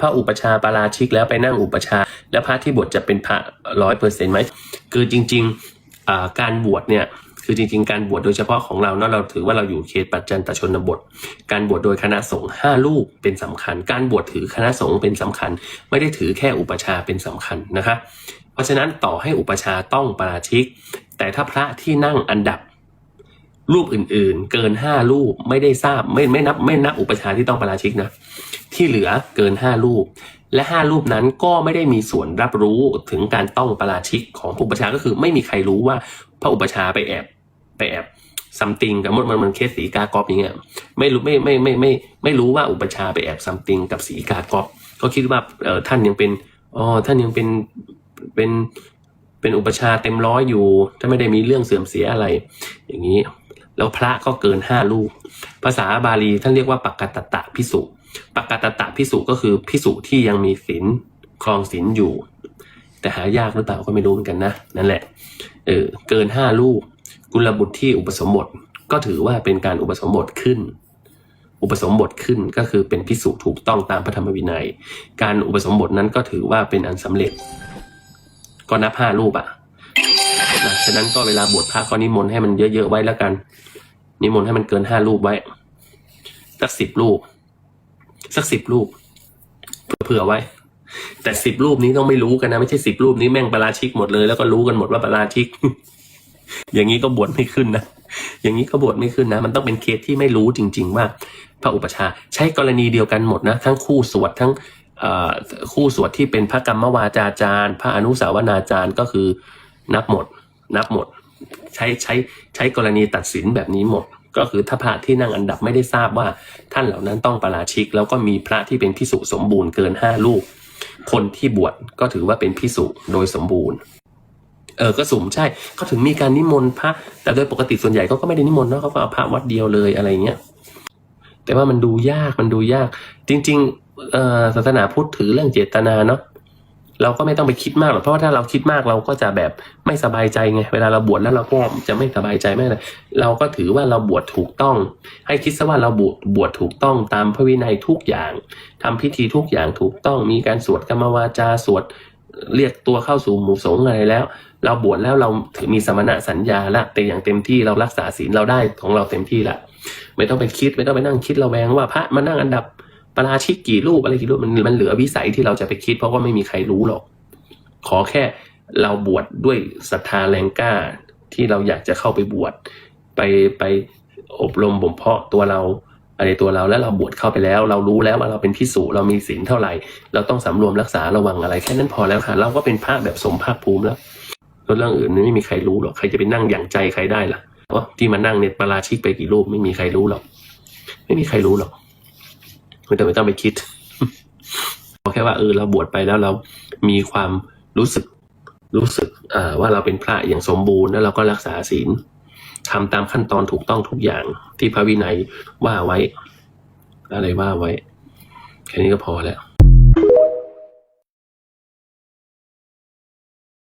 พระอุปชาปาราชิกแล้วไปนั่งอุปชา แล้วพระที่บวชจะเป็นพระร้อยเปอร์เซ็นต์ไหมคือจริงๆการบวชเนี่ยคือจริงๆ การบวชโดยเฉพาะของเราเนาะเราถือว่าเราอยู่เขตปัจจันตชนบท การบวชโดยคณะสงฆ์ห้ารูปเป็นสำคัญ การบวชถือคณะสงฆ์เป็นสำคัญ ไม่ได้ถือแค่อุปชาเป็นสำคัญนะครับเพราะฉะนั้นต่อให้อุปชาต้องปราชิก แต่ถ้าพระที่นั่งอันดับ รูปอื่นๆ เกินห้ารูปไม่ได้ทราบไม่ไม่นับไม่นับอุปชาที่ต้องปาราชิกนะ ที่เหลือเกินห้ารูป และห้ารูปนั้นก็ไม่ได้มีส่วนรับรู้ถึงการต้องปาราชิกของอุปชาก็คือไม่มีใครรู้ว่าพระอุปชาไปแอบไปแอบซัมติงกับมดมันมันเคสสีกากอบอย่างเงี้ยไม่รู้ไม่ไม่ไม่ไม่ไม่รู้ว่าอุปชาไปแอบซัมติงกับสีกากอบก็คิดว่าเออท่านยังเป็นอ๋อท่านยังเป็นเป็นเป็นอุปชาเต็มร้อยอยู่ถ้าไม่ได้มีเรื่องเสื่อมเสียอะไร อย่างนี้ แล้วพระก็เกินห้ารูปภาษาบาลีท่านเรียกว่าปักกตตะพิสุปักกตตะพิสุก็คือพิสุที่ยังมีศีลครองศีลอยู่ แต่หายากหรือเปล่าก็ไม่รู้เหมือนกันนะนั่นแหละเออเกินห้ารูปกุลบุตรที่อุปสมบทก็ถือว่าเป็นการอุปสมบทขึ้น อุปสมบทขึ้นก็คือเป็นพิสุถูกต้องตามพระธรรมวินัย การอุปสมบทนั้นก็ถือว่าเป็นอันสำเร็จ ก็นับห้ารูปอะ นะฉะนั้นก็เวลาบวชพระก็นิมนต์ให้มันเยอะๆไว้แล้วกัน นิมนต์ให้มันเกินห้ารูปไว้ สักสิบรูป สักสิบรูปเผื่อไว้ แต่สิบรูปนี้ต้องไม่รู้กันนะไม่ใช่สิบรูปนี้แม่งปาราชิกหมดเลยแล้วก็รู้กันหมดว่าปาราชิก อย่างนี้ก็บวชไม่ขึ้นนะอย่างนี้ก็บวชไม่ขึ้นนะ มันต้องเป็นเคสที่ไม่รู้จริง ๆ ว่าพระอุปชาใช้กรณีเดียวกันหมดนะ ทั้งคู่สวดทั้งคู่สวดที่เป็นพระกรรมวาจาจารย์ พระอนุสาวนาจารย์ก็คือนับหมด นับหมด ใช้ใช้ใช้กรณีตัดสินแบบนี้หมด ก็คือถ้าพระที่นั่งอันดับไม่ได้ทราบว่า ท่านเหล่านั้นต้องปาราชิก แล้วก็มีพระที่เป็นพิสุสมบูรณ์เกินห้าลูก คนที่บวชก็ถือว่าเป็นพิสุโดยสมบูรณ์เออก็สุ่มใช่เขาถึงมีการนิมนต์พระ แต่โดยปกติส่วนใหญ่เขาก็ไม่ได้นิมนต์เนาะเขาก็เอาพระวัดเดียวเลยอะไรเงี้ยแต่ว่ามันดูยากมันดูยาก จริง ๆศาสนาพุทธถือเรื่องเจตนาเนาะ เราก็ไม่ต้องไปคิดมากหรอกเพราะว่าถ้าเราคิดมากเราก็จะแบบไม่สบายใจไงเวลาเราบวชแล้วเราก็จะไม่สบายใจไม่อะไรเราก็ถือว่าเราบวชถูกต้อง ให้คิดซะว่าเราบวชบวชถูกต้องตามพระวินัยทุกอย่างทำพิธีทุกอย่างถูกต้อง มีการสวดกรรมวาจาสวดเรียกตัวเข้าสู่หมู่สงฆ์อะไรแล้ว เราบวชแล้วเราถือมีสมณะสัญญาละแต่อย่างเต็มที่เรารักษาศีลเราได้ของเราเต็มที่ละไม่ต้องไปคิดไม่ต้องไปนั่งคิดระแวงว่าพระมานั่งอันดับ ปาราชิกกี่รูปอะไรกี่รูปมันมันเหลือวิสัยที่เราจะไปคิด เพราะว่าไม่มีใครรู้หรอก ขอแค่เราบวชดด้วยศรัทธาแรงกล้าที่เราอยากจะเข้าไปบวชไปไปอบรมบ่มเพาะตัวเราอะไรตัวเราแล้วเราบวชเข้าไปแล้ว เรารู้แล้วว่าเราเป็นพิสูเรามีศีลเท่าไหร่ เราต้องสำรวมรักษาระวังอะไรแค่นั้นพอแล้วค่ะ เราก็เป็นพระแบบสมภาคภูมิแล้วเรื่องอื่นไม่มีใครรู้หรอกใครจะไปนั่งอย่างใจใครได้ล่ะเพราที่มานั่งเนี่ยปาราชิกไปกี่รูปไม่มีใครรู้หรอก ไม่มีใครรู้หรอก ไม่ต้องไม่ต้องไปคิดเอาแค่ว่าเออเราบวชไปแล้วเรามีความรู้สึกรู้สึกอว่าเราเป็นพระอย่างสมบูรณ์แล้วเราก็รักษาศีลทำตามขั้นตอนถูกต้องทุกอย่างที่พระวินัยว่าไว้ อะไรว่าไว้ แค่นี้ก็พอแล้ว